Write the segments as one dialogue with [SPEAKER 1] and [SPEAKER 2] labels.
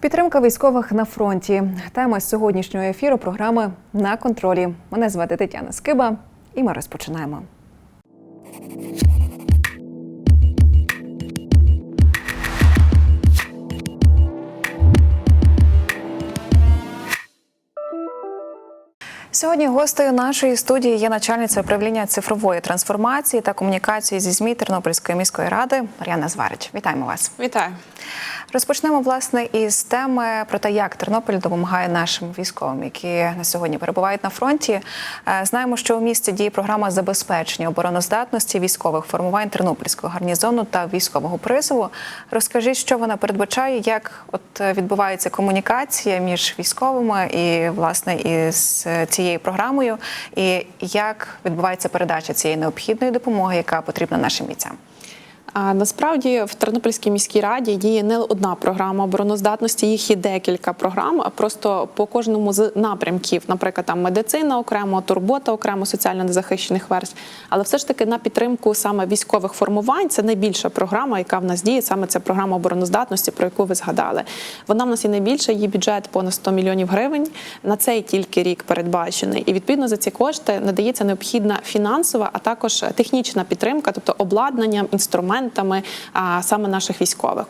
[SPEAKER 1] Підтримка військових на фронті. Тема сьогоднішнього ефіру програми на контролі. Мене звати Тетяна Скиба, і ми розпочинаємо. Сьогодні гостею нашої студії є начальниця управління цифрової трансформації та комунікації зі ЗМІ Тернопільської міської ради Мар'яна Зварич. Вітаємо вас.
[SPEAKER 2] Вітаю.
[SPEAKER 1] Розпочнемо власне із теми про те, як Тернопіль допомагає нашим військовим, які на сьогодні перебувають на фронті. Е, Знаємо, що у місті діє програма забезпечення обороноздатності військових формувань Тернопільського гарнізону та військового призову. Розкажіть, що вона передбачає, як от відбувається комунікація між військовими і власне із е, цією програмою, і як відбувається передача цієї необхідної допомоги, яка потрібна нашим бійцям.
[SPEAKER 2] Насправді в Тернопільській міській раді діє не одна програма обороноздатності, їх є декілька програм. Просто по кожному з напрямків, наприклад, там медицина окремо, турбота окремо, соціально незахищених верств. Але все ж таки на підтримку саме військових формувань це найбільша програма, яка в нас діє. Саме ця програма обороноздатності, про яку ви згадали. Вона в нас і найбільша. Її бюджет понад 100 мільйонів гривень. На цей тільки рік передбачений. І відповідно за ці кошти надається необхідна фінансова, а також технічна підтримка, тобто обладнанням, інструментами а, саме наших військових.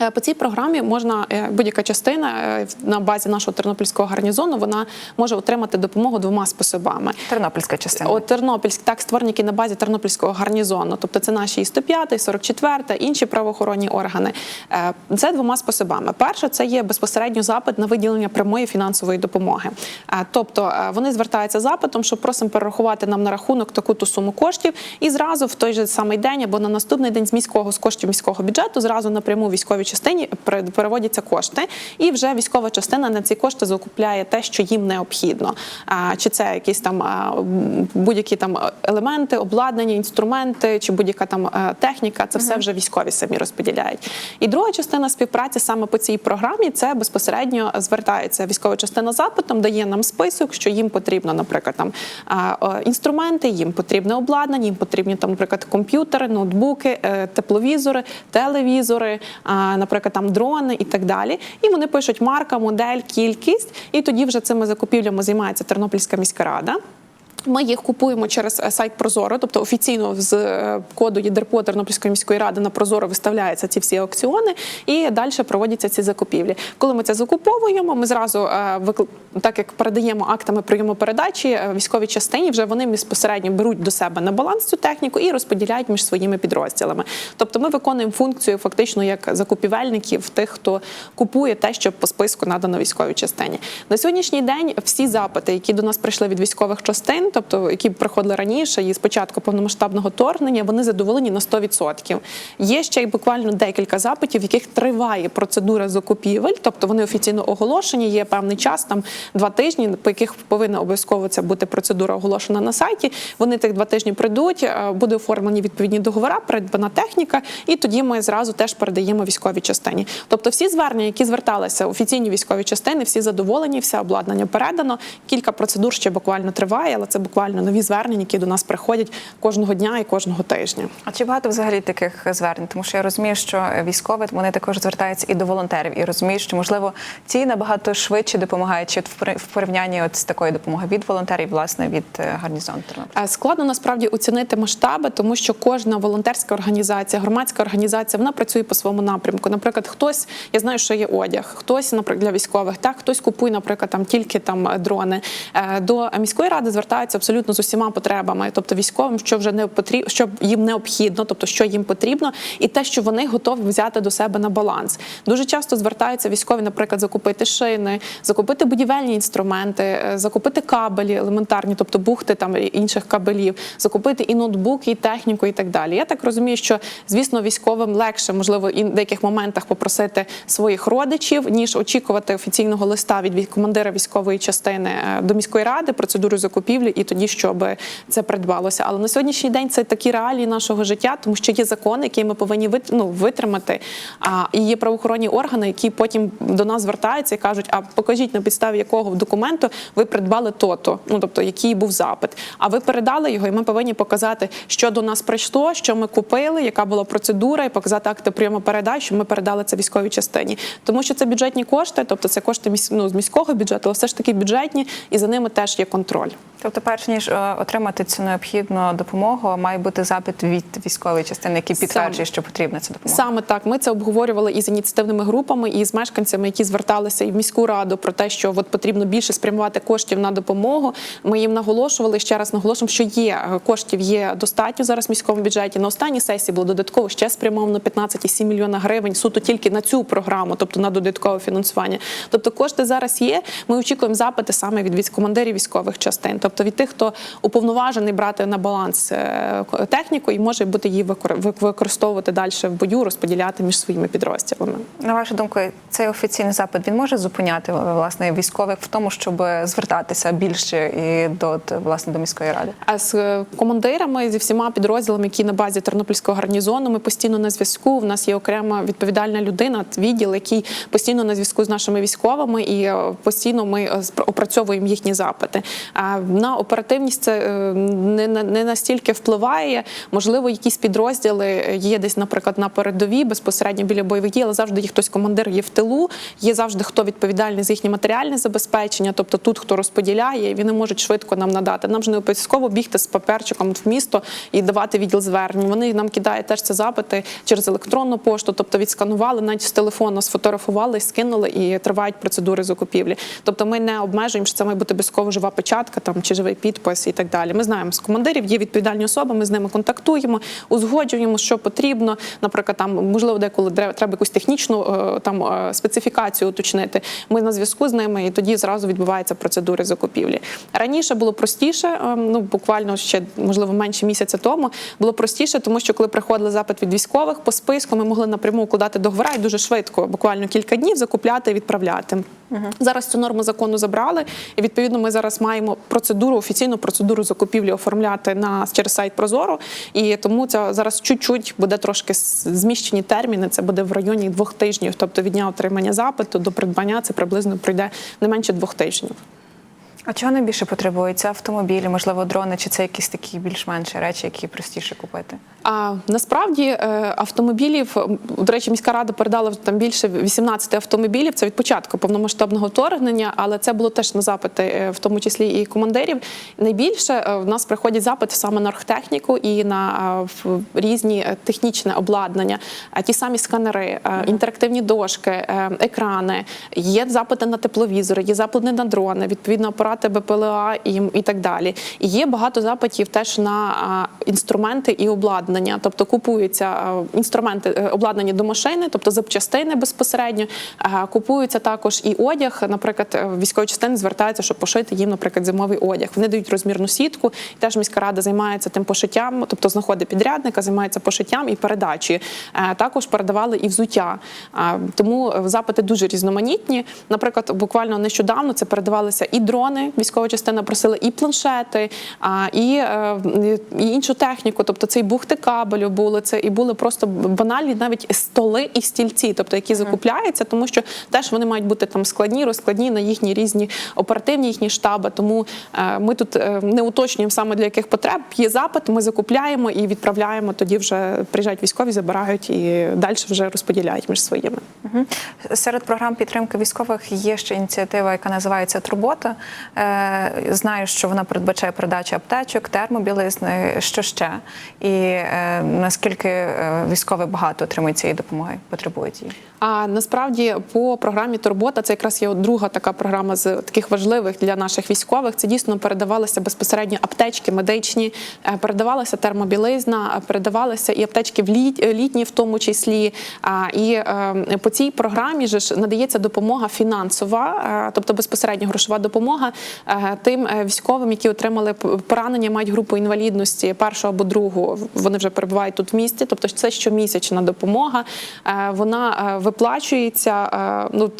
[SPEAKER 2] Е, По цій програмі можна е, будь-яка частина е, на базі нашого тернопільського гарнізону вона може отримати допомогу двома способами.
[SPEAKER 1] Тернопільська частина.
[SPEAKER 2] От Тернопільськ, так створені які на базі тернопільського гарнізону, тобто це наші і 105, і 44, інші правоохоронні органи. Це двома способами. Перше, це є безпосередньо запит на виділення прямої фінансової допомоги. Тобто вони звертаються запитом, що просимо перерахувати нам на рахунок таку-то суму коштів, і зразу в той же самий день або на наступний день з міського з коштів міського бюджету зразу напряму військовій частині пере- переводяться кошти, і вже військова частина на ці кошти закупляє те, що їм необхідно. Чи це якісь там будь-які там елементи, обладнання, інструменти, чи будь-яка там е, техніка, це все вже військові самі розподіляють. І друга частина співпраці саме по цій програмі це безпосередньо звертається військова частина запитом, дає нам список, що їм потрібно, наприклад, там інструменти, їм потрібне обладнання, їм потрібні там, наприклад, комп'ютери, ноутбуки, е, тепловізори, телевізори, наприклад, там дрони і так далі. І вони пишуть марка, модель, кількість, і тоді вже цими закупівлями займається Тернопільська міська рада. Ми їх купуємо через е, сайт Прозоро, тобто офіційно з е, коду ЄДРПО Тернопільської міської ради на Прозоро виставляються ці всі аукціони, і далі проводяться ці закупівлі. Коли ми це закуповуємо, ми зразу е, так як передаємо актами прийому передачі військовій частині, вже вони безпосередньо беруть до себе на баланс цю техніку і розподіляють між своїми підрозділами. Тобто ми виконуємо функцію фактично як закупівельників, тих, хто купує те, що по списку надано військовій частині. На сьогоднішній день всі запити, які до нас прийшли від військових частин, тобто які приходили раніше і з початку повномасштабного вторгнення, вони задоволені на 100%. Є ще й буквально декілька запитів, в яких триває процедура закупівель, тобто вони офіційно оголошені. Є певний час, там два тижні, по яких повинна обов'язково ця бути процедура оголошена на сайті. Вони тих два тижні прийдуть, е, буде оформлені відповідні договори, придбана техніка, і тоді ми зразу теж передаємо військовій частині. Тобто, всі звернення, які зверталися офіційні військові частини, всі задоволені, все обладнання передано. Кілька процедур ще буквально триває, але це буквально нові звернення, які до нас приходять кожного дня і кожного тижня.
[SPEAKER 1] А чи багато взагалі таких звернень? Тому що я розумію, що військові вони також звертаються і до волонтерів, і розуміють, що можливо ці набагато швидше допомагають чи в порівнянні от з такою допомогою від волонтерів, власне, від е, гарнізону Тернопіль.
[SPEAKER 2] Е, Складно насправді оцінити масштаби, тому що кожна волонтерська організація, громадська організація, вона працює по своєму напрямку. Наприклад, хтось, я знаю, що є одяг, хтось, наприклад, для військових, так хтось купує, наприклад, там тільки там е, дрони. До міської ради звертаються абсолютно з усіма потребами, тобто військовим, що вже не потрібно, що їм необхідно, тобто що їм потрібно, і те, що вони готові взяти до себе на баланс. Дуже часто звертаються військові, наприклад, закупити шини, закупити будівельні інструменти, е, закупити кабелі елементарні, тобто бухти там інших кабелів, закупити і ноутбуки, і техніку, і так далі. Я так розумію, що звісно військовим легше, можливо, і в деяких моментах попросити своїх родичів, ніж очікувати офіційного листа від командира військової частини е, до міської ради, процедуру закупівлі і тоді, щоб це придбалося. Але на сьогоднішній день це такі реалії нашого життя, тому що є закон, який ми повинні ну, витримати. А і є правоохоронні органи, які потім до нас звертаються і кажуть: а покажіть на підставі якого документу ви придбали то-то, ну тобто який був запит. А ви передали його, і ми повинні показати, що до нас прийшло, що ми купили, яка була процедура, і показати акти прийому передач, що ми передали це військовій частині. Тому що це бюджетні кошти, тобто це кошти ну, з міського бюджету, але все ж таки бюджетні, і за ними теж є контроль.
[SPEAKER 1] Тобто, перш ніж е, отримати цю необхідну допомогу, має бути запит від військової частини, який підтверджує, що потрібна ця допомога.
[SPEAKER 2] Саме так ми це обговорювали і з ініціативними групами, і з мешканцями, які зверталися і в міську раду про те, що от потрібно більше спрямувати коштів на допомогу. Ми їм наголошували ще раз наголошуємо, що є е, коштів є достатньо зараз в міському бюджеті. На останній сесії було додатково ще спрямовано 15,7 мільйона гривень суто тільки на цю програму, тобто на додаткове фінансування. Тобто кошти зараз є. Ми очікуємо запити саме від командирів військових частин, тобто від тих, хто уповноважений брати на баланс е, техніку і може бути її використовувати далі в бою, розподіляти між своїми підрозділами.
[SPEAKER 1] На вашу думку, цей офіційний запит він може зупиняти власне військових в тому, щоб звертатися більше і до власне до міської ради.
[SPEAKER 2] А з е, командирами зі всіма підрозділами, які на базі Тернопільського гарнізону, ми постійно на зв'язку. В нас є окрема відповідальна людина, відділ, який постійно на зв'язку з нашими військовими, і е, постійно ми е, опрацьовуємо їхні запити. На оперативність це е, не, не настільки впливає. Можливо, якісь підрозділи є десь, наприклад, на передовій безпосередньо біля бойових дій, але завжди є хтось командир є в тилу. Є завжди хто відповідальний за їхнє матеріальне забезпечення, тобто тут хто розподіляє, і вони можуть швидко нам надати. Нам ж не обов'язково бігти з паперчиком в місто і давати відділ звернень. Вони нам кидають теж це запити через електронну пошту, тобто відсканували, навіть з телефону сфотографували, скинули і тривають процедури закупівлі. Тобто ми не обмежуємо, що це має бути обов'язково жива печатка там чи живий підпис і так далі. Ми знаємо з командирів, є відповідальні особи. Ми з ними контактуємо, узгоджуємо, що потрібно. Наприклад, там можливо, деколи треба якусь технічну е, там е, специфікацію уточнити. Ми на зв'язку з ними, і тоді зразу відбувається процедури закупівлі. Раніше було простіше, е, ну буквально ще можливо менше місяця тому. Було простіше, тому що коли приходили запит від військових по списку, ми могли напряму укладати договори і дуже швидко, буквально кілька днів, закупляти і відправляти. Зараз цю норму закону забрали, і відповідно ми зараз маємо процедуру, офіційну процедуру закупівлі оформляти на через сайт Прозоро. І тому це зараз чуть-чуть буде трошки зміщені терміни. Це буде в районі двох тижнів. Тобто від дня отримання запиту до придбання це приблизно пройде не менше двох тижнів.
[SPEAKER 1] А чого найбільше потребується? Автомобілі, можливо, дрони, чи це якісь такі більш-менші речі, які простіше купити?
[SPEAKER 2] А насправді е, автомобілів, до речі, міська рада передала там більше 18 автомобілів. Це від початку повномасштабного вторгнення, але це було теж на запити, е, в тому числі і командирів. Найбільше е, в нас приходять запити саме на оргтехніку і на різні технічне обладнання, ті самі сканери, інтерактивні дошки, екрани. Є запити на тепловізори, є запити на дрони, відповідно апарати БПЛА і, і так далі. І є багато запитів теж на інструменти і обладнання, тобто купуються інструменти е, обладнані до машини, тобто запчастини безпосередньо. Купуються також і одяг. Наприклад, е, військові частини звертаються, щоб пошити їм, наприклад, зимовий одяг. Вони дають розмірну сітку. І теж міська рада займається тим пошиттям, тобто знаходить підрядника, займається пошиттям і передачею. Е, Також передавали і взуття. Тому запити дуже різноманітні. Наприклад, буквально нещодавно це передавалися і дрони. Військова частина просила, і планшети, і, е, і іншу техніку. Тобто це і бухти кабелю були, це і були просто банальні навіть столи і стільці, тобто які закупляються, тому що теж вони мають бути там складні, розкладні на їхні різні оперативні їхні штаби. Тому е, ми тут е, не уточнюємо саме для яких потреб. Є запит, ми закупляємо і відправляємо. Тоді вже приїжджають військові, забирають і далі вже розподіляють між своїми.
[SPEAKER 1] Серед програм підтримки військових є ще ініціатива, яка називається Турбота. Е, Знаю, що вона передбачає передачу аптечок, термобілизни, що ще. І е, наскільки е, військові багато отримують цієї допомоги, потребують її.
[SPEAKER 2] А насправді по програмі Турбота це якраз є друга така програма з таких важливих для наших військових. Це дійсно передавалися безпосередньо аптечки медичні, передавалася термобілизна, передавалися і аптечки в літ- літні, в тому числі. І по цій програмі ж надається допомога фінансова, тобто безпосередньо грошова допомога тим е, військовим, які отримали поранення, мають групу інвалідності першого або другого. Вони вже перебувають тут в місті. Тобто, це щомісячна допомога. Е, Вона е, виплачується. е, Ну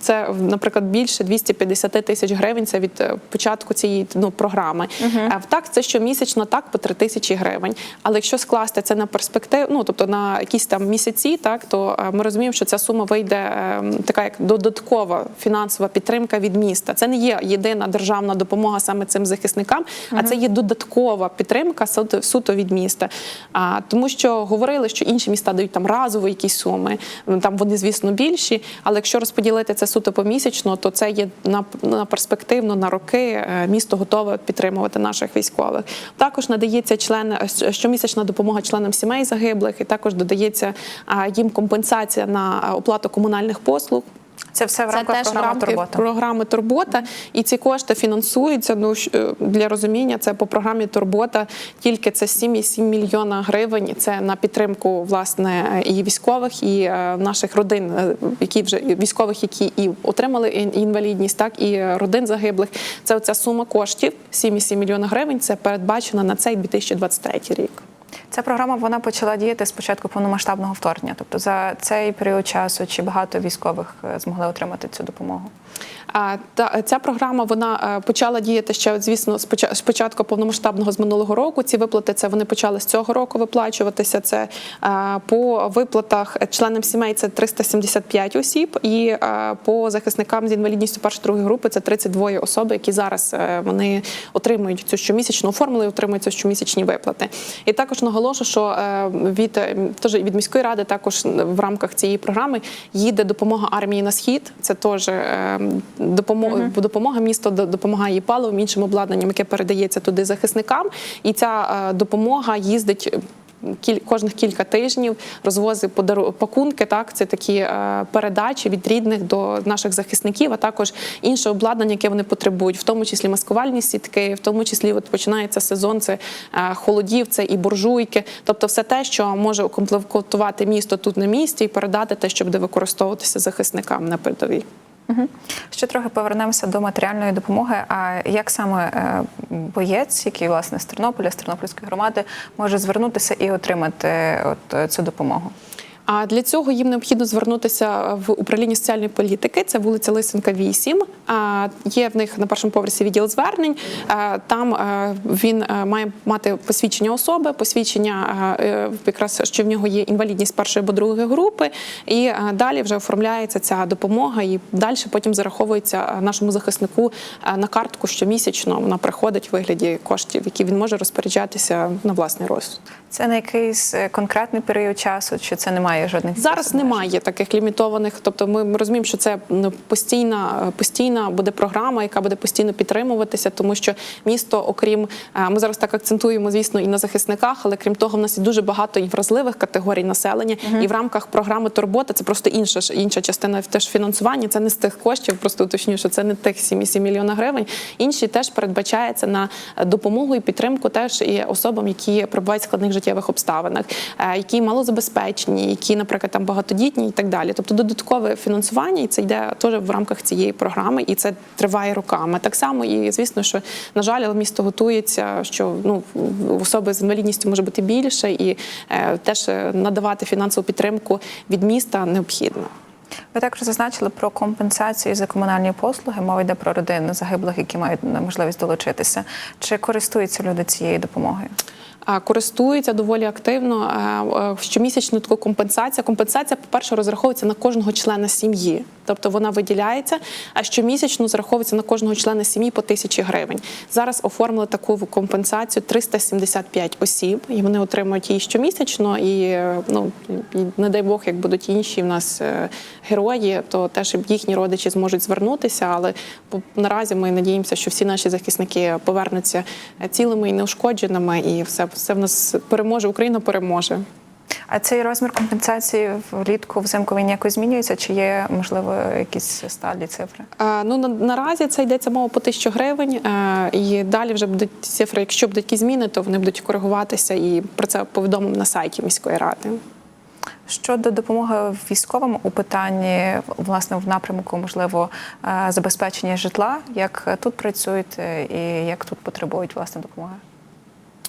[SPEAKER 2] це, наприклад, більше 250 тисяч гривень. Це від е, початку цієї ну, програми. Е, Так, це щомісячно, так по 3 тисячі гривень. Але якщо скласти це на перспективу, ну тобто на якісь там місяці, так то е, ми розуміємо, що ця сума вийде е, така як додаткова фінансова підтримка від міста. Це не є єдина державна допомога саме цим захисникам, а це є додаткова підтримка суто, від міста. А, тому що говорили, що інші міста дають там разово якісь суми, там вони, звісно, більші. Але якщо розподілити це суто помісячно, то це є на, на перспективно на роки. е, Місто готове підтримувати наших військових. Також надається член е, щомісячна допомога членам сімей загиблих, і також додається їм компенсація на оплату комунальних послуг.
[SPEAKER 1] Це все в
[SPEAKER 2] Це
[SPEAKER 1] рамках
[SPEAKER 2] в
[SPEAKER 1] програми Турбота.
[SPEAKER 2] програми Турбота, і ці кошти фінансуються. Ну е, для розуміння, це по програмі Турбота тільки це 7,7 мільйона гривень. Це на підтримку власне і військових, і е, наших родин, е, які вже військових, які і отримали інвалідність, так і родин загиблих. Це оця сума коштів 7,7 мільйона гривень. Це передбачено на цей 2023 рік.
[SPEAKER 1] Ця програма вона почала діяти з початку повномасштабного вторгнення. Тобто за цей період часу чи багато військових е, змогли отримати цю допомогу?
[SPEAKER 2] А та ця програма вона е, почала діяти ще, звісно, споча- спочатку повномасштабного з минулого року. Ці виплати це вони почали з цього року виплачуватися. Це е, по виплатах членам сімей це 375 осіб, і е, по захисникам з інвалідністю першої другої групи це 32 особи, які зараз е, вони отримують цю щомісячну оформили і отримують цю щомісячні виплати. І також наголошу, що е, від е, теж від міської ради також в рамках цієї програми їде допомога армії на схід. Це теж е, допомога, допомога місто до- допомагає і паливом, іншим обладнанням, яке передається туди захисникам. І ця допомога їздить. Кіль кожних кілька тижнів розвозить подару пакунки. Так, це такі е, передачі від рідних до наших захисників, а також інше обладнання, яке вони потребують, в тому числі маскувальні сітки, в тому числі от починається сезон. Це е, холодів, це і буржуйки, тобто все те, що може укомплектувати місто тут на місці, і передати те, що буде використовуватися захисникам на передовій.
[SPEAKER 1] Ще трохи повернемося до матеріальної допомоги. А як саме е, боєць, який власне з Тернополя, з Тернопільської громади, може звернутися і отримати от е, цю допомогу?
[SPEAKER 2] А для цього їм необхідно звернутися в управління соціальної політики. Це вулиця Лисенка, 8. А, Є в них на першому поверсі відділ звернень. Там е, він е, має мати посвідчення особи, посвідчення е, якраз що в нього є інвалідність першої або другої групи. І е, далі вже оформляється ця допомога, і далі потім зараховується е, нашому захиснику е, на картку щомісячно. Вона приходить в вигляді коштів, які він може розпоряджатися на власний розсуд.
[SPEAKER 1] Це на якийсь е, конкретний період часу, чи це немає жодних
[SPEAKER 2] Зараз немає таких лімітованих. Тобто, ми розуміємо, що це постійна, постійна буде програма, яка буде постійно підтримуватися, тому що місто, окрім е, ми зараз так акцентуємо, звісно, і на захисниках, але крім того, в нас є дуже багато і вразливих категорій населення. І в рамках програми Турбота це просто інша інша частина теж фінансування. Це не з тих коштів, просто уточню, що це не тих 7,7 мільйона гривень. Інші теж передбачається на допомогу і підтримку теж і особам, які перебувають в складних життєвих обставинах, е, які малозабезпечені, які, наприклад, там багатодітні і так далі. Тобто додаткове фінансування, і це йде теж в рамках цієї програми, і це триває роками. Так само, і звісно, що на жаль, місто готується, що ну особи з інвалідністю може бути більше, і е, теж е, надавати фінансову підтримку від міста необхідно.
[SPEAKER 1] Ви також зазначили про компенсацію за комунальні послуги. Мова йде про родини загиблих, які мають можливість долучитися. Чи користуються люди цією допомогою?
[SPEAKER 2] А, користуються доволі активно. Е, е, Щомісячну таку компенсація. Компенсація, по-перше, розраховується на кожного члена сім'ї, тобто вона виділяється, а щомісячно зараховується на кожного члена сім'ї по тисячі гривень. Зараз оформили таку компенсацію 375 осіб, і вони отримують її щомісячно. І е, ну і не дай Бог, як будуть інші в нас е, герої, то теж їхні родичі зможуть звернутися. Але по- наразі ми надіємося, що всі наші захисники повернуться е, цілими і неушкодженими, і все, все в нас переможе. Україна переможе.
[SPEAKER 1] А цей розмір компенсації влітку взимку він якось змінюється? Чи є можливо якісь сталі цифри?
[SPEAKER 2] Е, Ну на, наразі це йдеться мова по 1000 гривень, е, і далі вже будуть цифри. Якщо будуть якісь зміни, то вони будуть коригуватися, і про це повідомимо на сайті міської ради.
[SPEAKER 1] Щодо допомоги військовим у питанні власне в напрямку, можливо, е, забезпечення житла, як тут працюють і як тут потребують власне допомоги?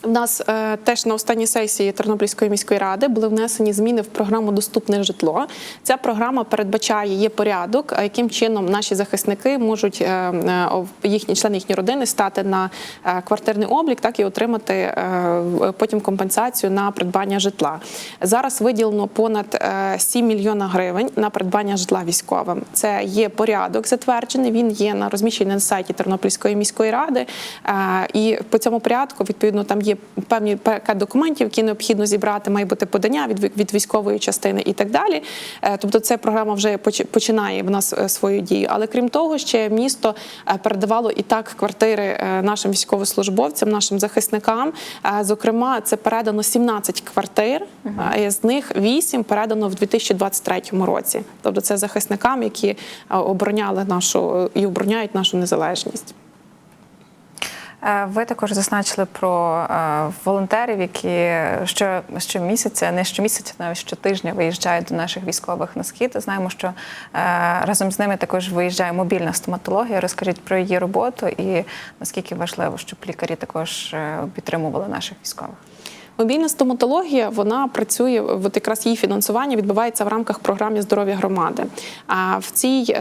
[SPEAKER 2] В нас е, теж на останній сесії Тернопільської міської ради були внесені зміни в програму Доступне житло. Ця програма передбачає є порядок, яким чином наші захисники можуть е, е, їхні члени їхньої родини стати на е, квартирний облік, так і отримати е, потім компенсацію на придбання житла. Зараз виділено понад е, 7 мільйона гривень на придбання житла військовим. Це є порядок затверджений. Він є на розміщений на сайті Тернопільської міської ради. Е, І по цьому порядку відповідно там є певні пакет документів, які необхідно зібрати. Має бути подання від від військової частини і так далі. Е, Тобто, ця програма вже починає в нас е, свою дію. Але крім того, ще місто е, передавало і так квартири нашим військовослужбовцям, нашим захисникам. Зокрема, це передано 17 квартир, з них 8 передано в 2023 році. Тобто, це захисникам, які обороняли нашу і обороняють нашу незалежність.
[SPEAKER 1] Е, Ви також зазначили про е, волонтерів, які що, щомісяця, не щомісяця, навіть щотижня виїжджають до наших військових на схід. Знаємо, що е, разом з ними також виїжджає мобільна стоматологія. Розкажіть про її роботу і наскільки важливо, щоб лікарі також підтримували наших військових.
[SPEAKER 2] Мобільна стоматологія вона працює от якраз її фінансування відбувається в рамках програми здоров'я громади. А в цій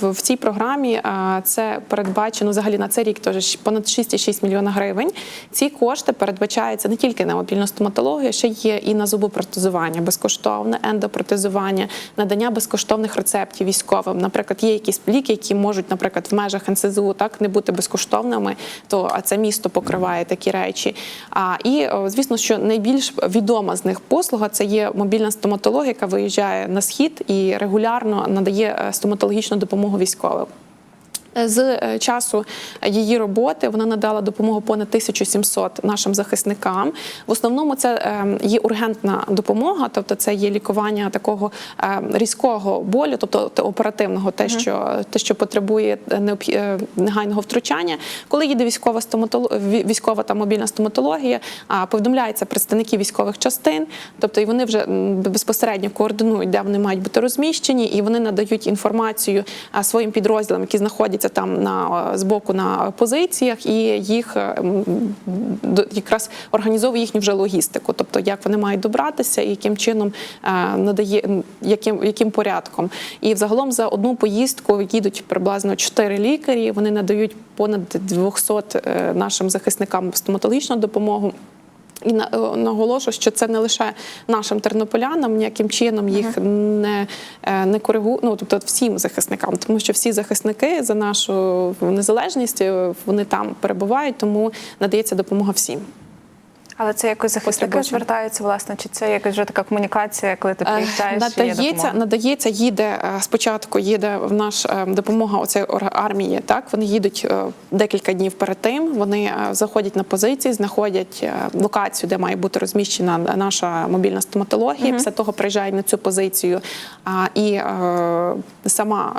[SPEAKER 2] в- цій програмі це передбачено взагалі на цей рік теж понад 6,6 мільйона гривень. Ці кошти передбачаються не тільки на мобільну стоматологію, ще є і на зубопротезування, безкоштовне ендопротезування, надання безкоштовних рецептів військовим. Наприклад, є якісь ліки, які можуть, наприклад, в межах НСЗУ так не бути безкоштовними, то це місто покриває такі речі. А і звісно, що найбільш відома з них послуга це є мобільна стоматологія, яка виїжджає на схід і регулярно надає е, стоматологічну допомогу військовим. З е, часу її роботи вона надала допомогу понад 1700 нашим захисникам. В основному це е, є ургентна допомога, тобто це є лікування такого е, різкого болю, тобто оперативного, те, що те, що потребує необх- е, негайного втручання. Коли їде військова стоматоло- ві- військова та мобільна стоматологія, а, повідомляються представники військових частин, тобто і вони вже безпосередньо координують, де вони мають бути розміщені, і вони надають інформацію своїм підрозділам, які знаходяться там на е, збоку на позиціях, і їх е, якраз організовує їхню вже логістику, тобто як вони мають добратися і яким чином е, надає яким, яким порядком. І взагалом за одну поїздку їдуть приблизно 4 лікарі. Вони надають понад 200 е, нашим захисникам стоматологічну допомогу. І на- е, наголошую, що це не лише нашим тернополянам, ніяким чином їх не, е, не коригу, ну тобто всім захисникам, тому що всі захисники за нашу незалежність е, вони там перебувають, тому надається допомога всім.
[SPEAKER 1] Але це якось захисники звертаються, власне, чи це якась вже така комунікація, коли ти
[SPEAKER 2] Е,
[SPEAKER 1] приїжджаєш?
[SPEAKER 2] Надається, надається, їде е, спочатку. Їде в наш е, допомога оцеї ор- армії. Так вони їдуть декілька днів перед тим. Вони заходять на позиції, знаходять локацію, де має бути розміщена наша мобільна стоматологія. Після того приїжджають на цю позицію. І сама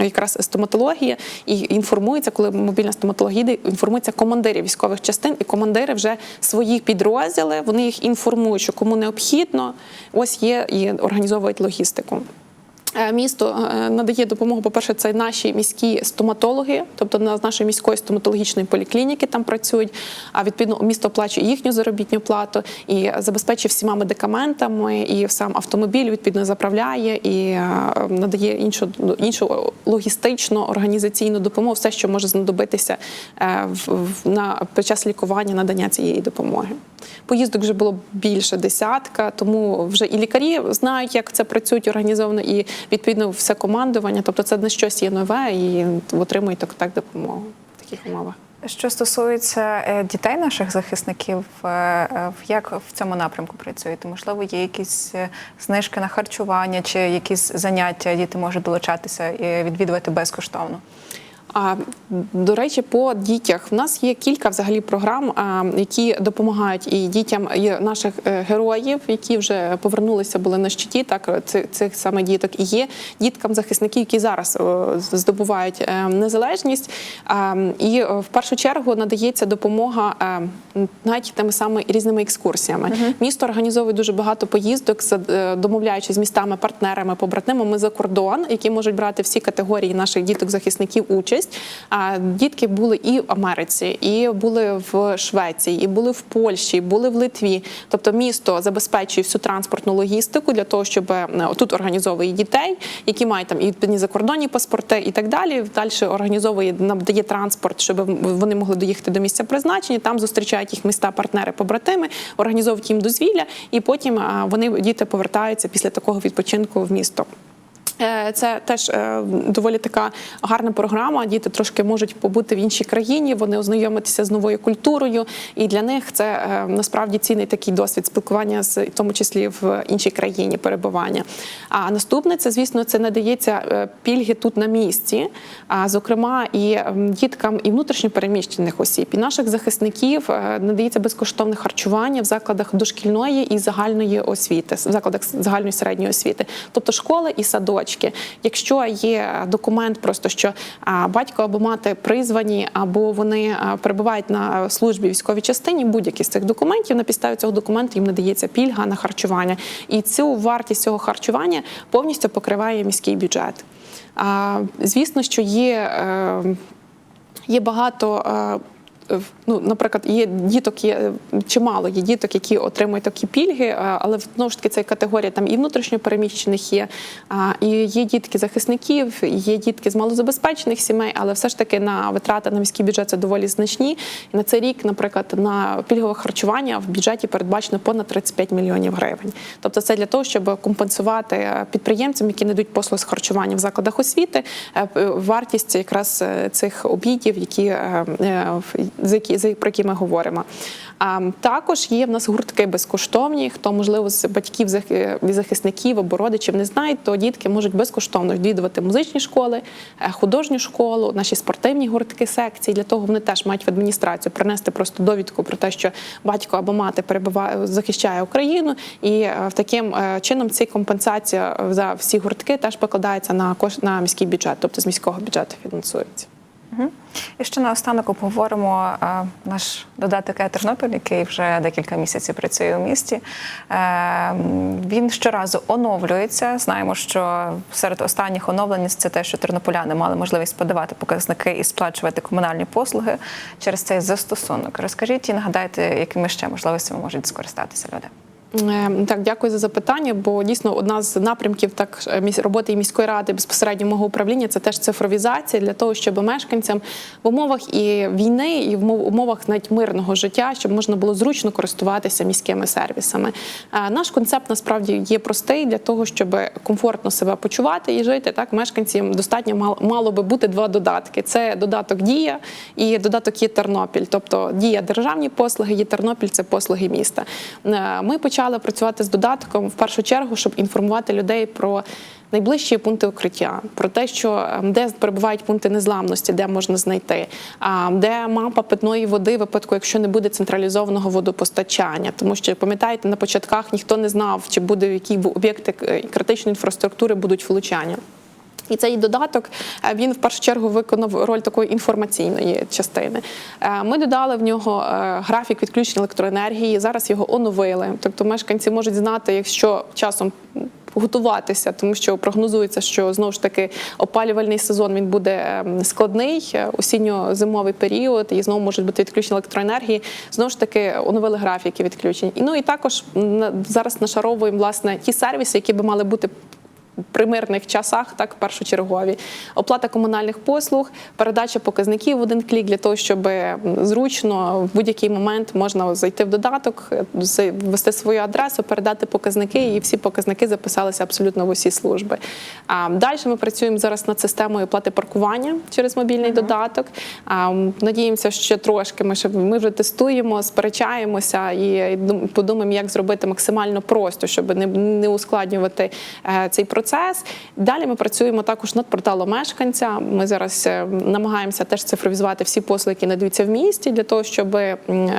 [SPEAKER 2] якраз стоматологія і інформується, коли мобільна стоматологія йде, інформується командирів військових частин, і командири вже свої підрозділи. Вони їх інформують, що кому необхідно, ось є і організовують логістику. Е, Місто е, надає допомогу. По перше, це наші міські стоматологи, тобто з нашої міської стоматологічної поліклініки там працюють. А відповідно місто оплачує їхню заробітну плату і забезпечує всіма медикаментами, і сам автомобіль відповідно заправляє і е, надає іншу іншу логістичну організаційну допомогу, все, що може знадобитися на під час лікування надання цієї допомоги. Поїздок вже було більше десятка, тому вже і лікарі знають, як це працюють організовано, і відповідно все командування. Тобто це не щось є нове і отримують так, так допомогу в таких умовах.
[SPEAKER 1] Що стосується е, дітей наших захисників, е, е, як в цьому напрямку працюєте? Можливо, є якісь знижки на харчування чи якісь заняття діти можуть долучатися і відвідувати безкоштовно?
[SPEAKER 2] А до речі, по дітях в нас є кілька взагалі програм, які допомагають і дітям і наших е, героїв, які вже повернулися, були на щиті. Так цих, саме діток і є діткам захисників, які зараз здобувають е, незалежність. І е, в першу чергу надається допомога навіть тими самими різними екскурсіями. Місто організовує дуже багато поїздок, домовляючись з містами, партнерами, побратимами за кордон, які можуть брати всі категорії наших діток-захисників участь. А, Дітки були і в Америці, і були в Швеції, і були в Польщі, і були в Литві. Тобто місто забезпечує всю транспортну логістику для того, щоб е, тут організовує дітей, які мають там і відповідні закордонні паспорти, і так далі. Далі організовує надає транспорт, щоб вони могли доїхати до місця призначення. Там зустрічають їх міста, партнери, побратими, організовують їм дозвілля, і потім вони діти повертаються після такого відпочинку в місто. Е, Це теж е, доволі така гарна програма. Діти трошки можуть побути в іншій країні, вони ознайомитися з новою культурою, і для них це е, насправді цінний такий досвід спілкування з в тому числі в іншій країні перебування. А наступне це, звісно, це надається пільги тут на місці, а зокрема і діткам і внутрішньопереміщених осіб, і наших захисників надається безкоштовне харчування в закладах дошкільної і загальної освіти, в закладах загальної середньої освіти, тобто школи і садочки. Якщо є документ, просто що батько або мати призвані, або вони перебувають на службі військовій частині, будь-які з цих документів на підставі цього документу їм надається пільга на харчування, і цю вартість цього харчування повністю покриває міський бюджет. Звісно, що є. е, Є багато. Ну, наприклад, є діток, є чимало є діток, які отримують такі пільги, але знову ж таки це категорія там і внутрішньопереміщених є, і є дітки захисників, є дітки з малозабезпечених сімей, але все ж таки на витрати на міський бюджет це доволі значні. І на цей рік, наприклад, на пільгове харчування в бюджеті передбачено понад 35 мільйонів гривень. Тобто, це для того, щоб компенсувати підприємцям, які надають послуги з харчування в закладах освіти, е, вартість якраз е, цих обідів, які е, за які за про які ми говоримо. А також є в нас гуртки безкоштовні. Хто можливо з батьків зах- захисників або родичів не знає, то дітки можуть безкоштовно відвідувати музичні школи, е, художню школу, наші спортивні гуртки секції. Для того вони теж мають в адміністрацію принести просто довідку про те, що батько або мати перебуває захищає Україну, і е, таким е, чином ці компенсація за всі гуртки теж покладається на кош на міський бюджет, тобто з міського бюджету фінансується.
[SPEAKER 1] І ще наостанок обговоримо е, наш додаток «Е Тернопіль, який вже декілька місяців працює у місті. Е, Він щоразу оновлюється. Знаємо, що серед останніх оновлень це те, що тернополяни мали можливість подавати показники і сплачувати комунальні послуги через цей застосунок. Розкажіть і нагадайте, якими ще можливостями можуть скористатися люди.
[SPEAKER 2] Е, Так, дякую за запитання. Бо дійсно одна з напрямків так е, роботи міської ради безпосередньо мого управління це теж цифровізація для того, щоб мешканцям в умовах і війни, і в умовах навіть мирного життя, щоб можна було зручно користуватися міськими сервісами. Е, Наш концепт насправді є простий для того, щоб комфортно себе почувати і жити. Так, мешканцям достатньо мало, мало би бути два додатки: це додаток Дія і додаток є Тернопіль. Тобто дія державні послуги, є Тернопіль це послуги міста. Е, Ми почали працювати з додатком в першу чергу, щоб інформувати людей про. Найближчі пункти укриття про те, що е, де перебувають пункти незламності, де можна знайти, а де мапа питної води, випадку, якщо не буде централізованого водопостачання, тому що пам'ятаєте, на початках ніхто не знав, чи буде в які об'єкти е, критичної інфраструктури будуть влучання. І цей додаток е, він в першу чергу виконав роль такої інформаційної частини. Е, Ми додали в нього е, графік відключення електроенергії. Зараз його оновили. Тобто мешканці можуть знати, якщо часом. Готуватися, тому що прогнозується, що знову ж таки опалювальний сезон він буде ем, складний, осінньо-зимовий період, і знову можуть бути відключення електроенергії. Знову ж таки оновили графіки відключень. І ну і також зараз нашаровуємо власне ті сервіси, які би мали бути при мирних часах, так першочергові, оплата комунальних послуг, передача показників в один клік для того, щоб зручно в будь-який момент можна зайти в додаток, е, ввести свою адресу, передати показники, і всі показники записалися абсолютно в усі служби. А далі ми працюємо зараз над системою оплати паркування через мобільний додаток. А, надіємося, що трошки ми ще ми вже тестуємо, сперечаємося і подумаємо, як зробити максимально просто, щоб не, не ускладнювати е, цей процес. Далі ми працюємо також над порталом мешканця. Ми зараз е, намагаємося теж цифровізувати всі послуги, які надаються в місті, для того, щоб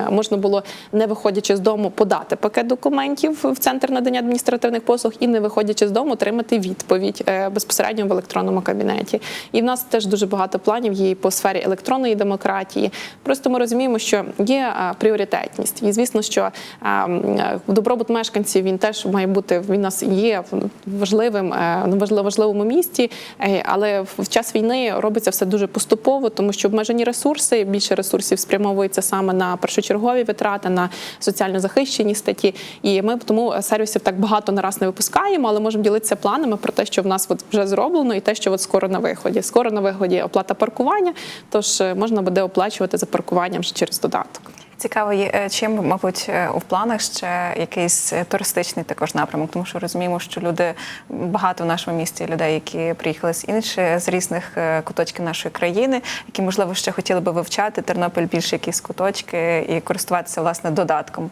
[SPEAKER 2] можна було, не виходячи з дому, подати пакет документів в центр надання адміністративних послуг і не виходячи з дому, отримати відповідь е, безпосередньо в електронному кабінеті. І в нас теж дуже багато планів є по сфері електронної демократії. Просто ми розуміємо, що є е, пріоритетність, і звісно, що е, м, е, добробут мешканців він теж має бути він нас є важливим е, ну, важливо- важливому місці. Е, Але в час війни робиться все дуже поступово, тому що обмежені ресурси, більше ресурсів спрямовується саме на першочергові витрати, на соціально захищені статті. І ми тому сервісів так багато на раз не випускаємо, але можемо ділитися планами про те, що в нас от вже зроблено, і те, що от скоро на виході. Скоро на виході оплата паркування, тож е, можна буде оплачувати за паркуванням через додаток.
[SPEAKER 1] Цікаво, е, чим, мабуть, е, у планах ще якийсь е, туристичний також напрямок, тому що розуміємо, що люди багато в нашому місті людей, які приїхали з інших з різних куточків нашої країни, які можливо ще хотіли би вивчати Тернопіль більше якісь куточки і користуватися власне додатком.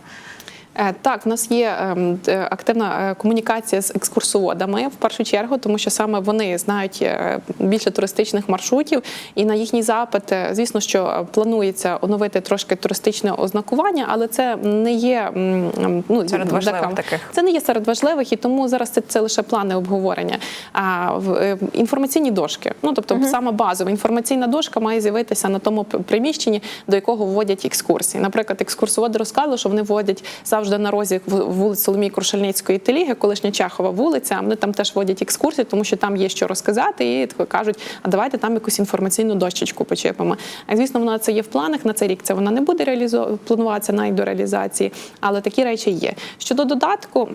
[SPEAKER 2] Е, Так, в нас є ем, активна е, комунікація з екскурсоводами в першу чергу, тому що саме вони знають е, більше туристичних маршрутів, і на їхній запит, звісно, що планується оновити трошки туристичне ознакування, але це не є ну
[SPEAKER 1] Серед важливих таких.
[SPEAKER 2] Це не є серед важливих, і тому зараз це, це лише плани обговорення. А в інформаційні дошки, ну тобто саме базова інформаційна дошка має з'явитися на тому приміщенні, до якого вводять екскурсії. Наприклад, екскурсоводи розказували, що вони вводять завжди на розі вулиць Соломії Крушельницької Теліги, колишня Чехова вулиця. Вони там теж водять екскурсії, тому що там є що розказати, і кажуть, а давайте там якусь інформаційну дощечку почепимо. А звісно, вона це є в планах на цей рік. Це вона не буде реалізо... плануватися навіть до реалізації, але такі речі є. Щодо додатку.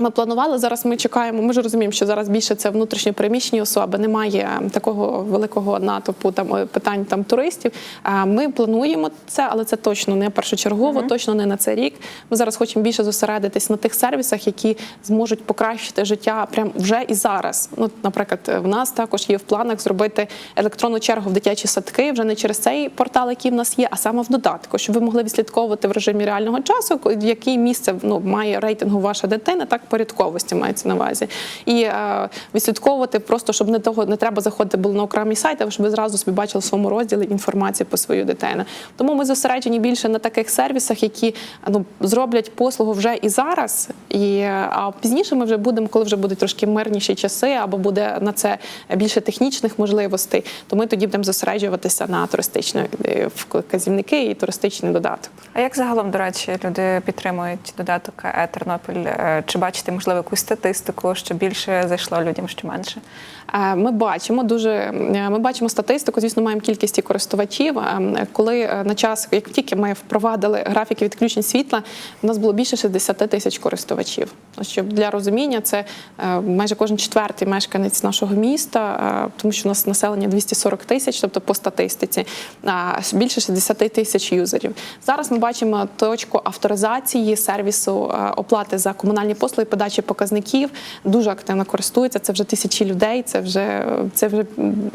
[SPEAKER 2] Ми планували зараз. Ми чекаємо. Ми ж розуміємо, що зараз більше це внутрішньо переміщені особи. Немає такого великого натовпу там е, питань там туристів. А Ми плануємо це, але це точно не першочергово, точно не на цей рік. Ми зараз хочемо більше зосередитись на тих сервісах, які зможуть покращити життя прямо вже і зараз. Ну, наприклад, в нас також є в планах зробити електронну чергу в дитячі садки вже не через цей портал, який в нас є, а саме в додатку, щоб ви могли відслідковувати в режимі реального часу, в яке місце ну має рейтингу ваша дитина, так порядковості мається на увазі. І е, відслідковувати просто, щоб не того не треба заходити було на окремий сайт, а щоб ви зразу собі бачили в своєму розділі інформацію про свою дитину. Тому ми зосереджені більше на таких сервісах, які ну зроблять послугу вже і зараз. І е, а пізніше ми вже будемо, коли вже будуть трошки мирніші часи, або буде на це більше технічних можливостей, то ми тоді будемо зосереджуватися на туристичні е, вказівники і туристичний додаток.
[SPEAKER 1] А як загалом, до речі, люди підтримують додаток е Тернопіль? Чи бачите, можливо, якусь статистику, що більше зайшло людям, що менше?
[SPEAKER 2] Е, Ми бачимо дуже е, ми бачимо статистику. Звісно, маємо кількість користувачів. Е, Коли на час, як тільки ми впровадили графіки відключень світла, у нас було більше 60 тисяч користувачів. Щоб для розуміння, це майже кожен четвертий мешканець нашого міста, тому що у нас населення 240 тисяч, тобто по статистиці, більше 60 тисяч юзерів. Зараз ми бачимо точку авторизації сервісу оплати за комунальні послуги, подачі показників. Дуже активно користуються. Це вже тисячі людей. Це вже це вже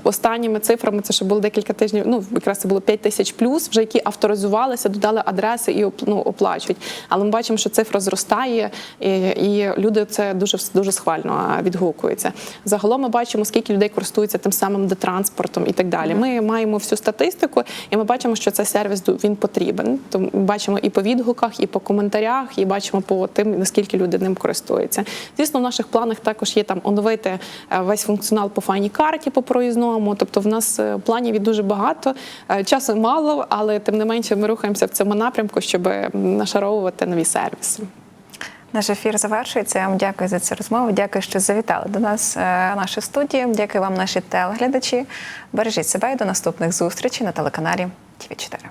[SPEAKER 2] останніми цифрами. Це ще було декілька тижнів. Ну якраз це було 5 тисяч плюс, вже які авторизувалися, додали адреси і ну, оплачують. Але ми бачимо, що цифра зростає, і, і люди це дуже дуже схвально відгукуються. Загалом ми бачимо, скільки людей користуються тим самим детранспортом і так далі. Ми маємо всю статистику, і ми бачимо, що цей сервіс він потрібен. Тому бачимо і по відгуках, і по коментарях, і бачимо по тим, наскільки люди ним користуються користується. Звісно, в наших планах також є там оновити е, весь функціонал по файній карті по проїзному. Тобто, в нас е, планів дуже багато, е, часу мало, але тим не менше ми рухаємося в цьому напрямку, щоб нашаровувати нові сервіси.
[SPEAKER 1] Наш ефір завершується. Я вам дякую за цю розмову. Дякую, що завітали до нас наші студії. Дякую вам, наші телеглядачі. Бережіть себе і до наступних зустрічей на телеканалі ТВ 4